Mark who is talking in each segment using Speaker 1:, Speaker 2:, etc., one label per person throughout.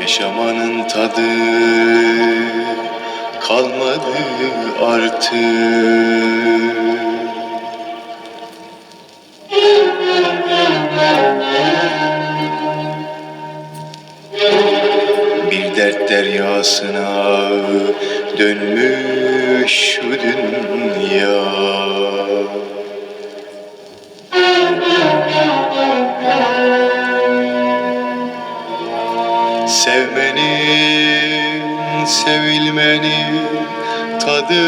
Speaker 1: Yaşamanın tadı kalmadı artık. Bir dert deryasına dönmüş şu dünya Sevmenin, sevilmenin tadı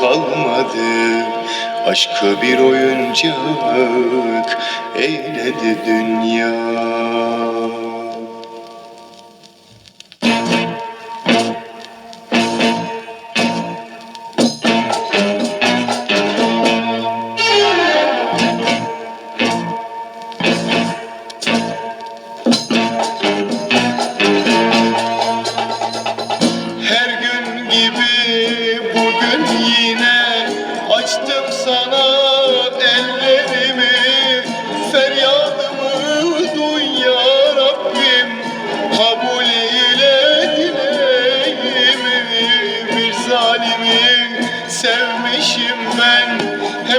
Speaker 1: kalmadı. Aşkı bir oyuncak eyledi dünya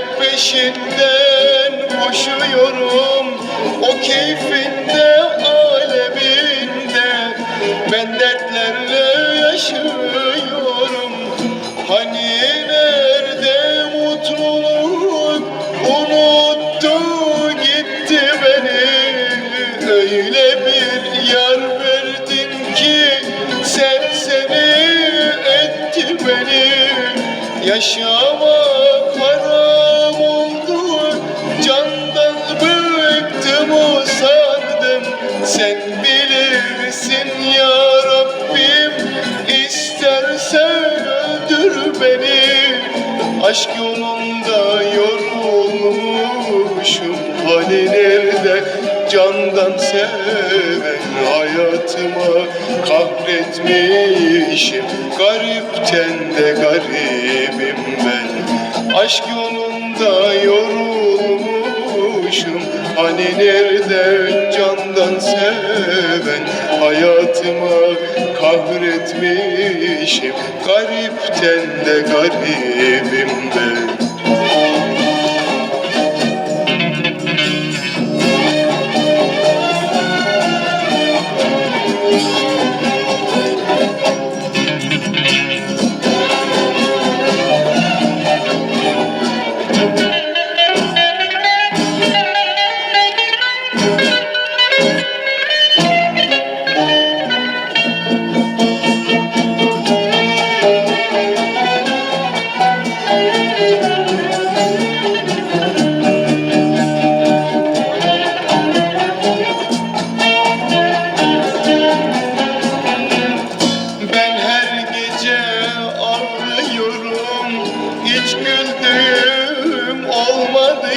Speaker 1: hep peşinden koşuyorum O keyfinde aleminde. Ben dertlerle yaşıyorum. Hani nerede mutluluk? Unuttu gitti beni. Öyle bir yar verdin ki serseri etti beni. Yaşamak bilirsin ya Rabbim İstersen öldür beni. Aşk yolunda yorulmuşum Hani nerede candan seven Hayatıma kahretmişim. Garipten de garibim ben. Aşk yolunda yorulmuşum Hani nerede candan seven Hayatıma kahretmişim? Garipten de garibim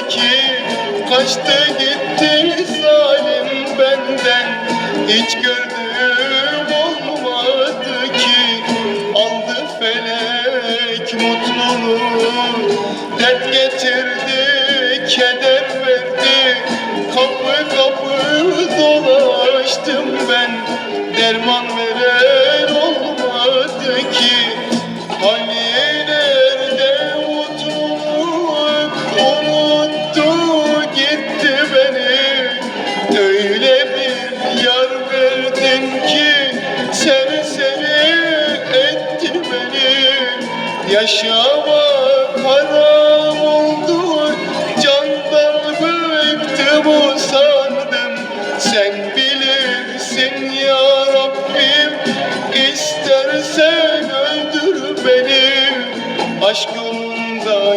Speaker 1: ki Kaçtı gitti zalim benden. Hiç gördüğüm Yaşamak haram oldu. Candan bıktım usandım Sen bilirsin ya Rabbim istersen öldür beni. Aşk yolunda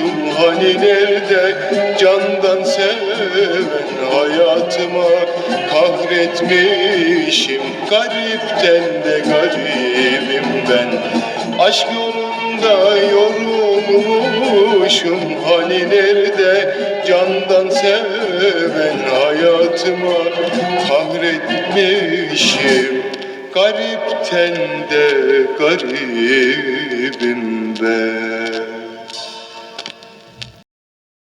Speaker 1: yorulmuşum Hani nerede? Candan seven Hayatıma kahretmişim. Garipten de garibim ben. Aşk yolunda yorulmuşum. Hani nerede? Candan seven Hayatıma kahretmişim. Garipten de garibim ben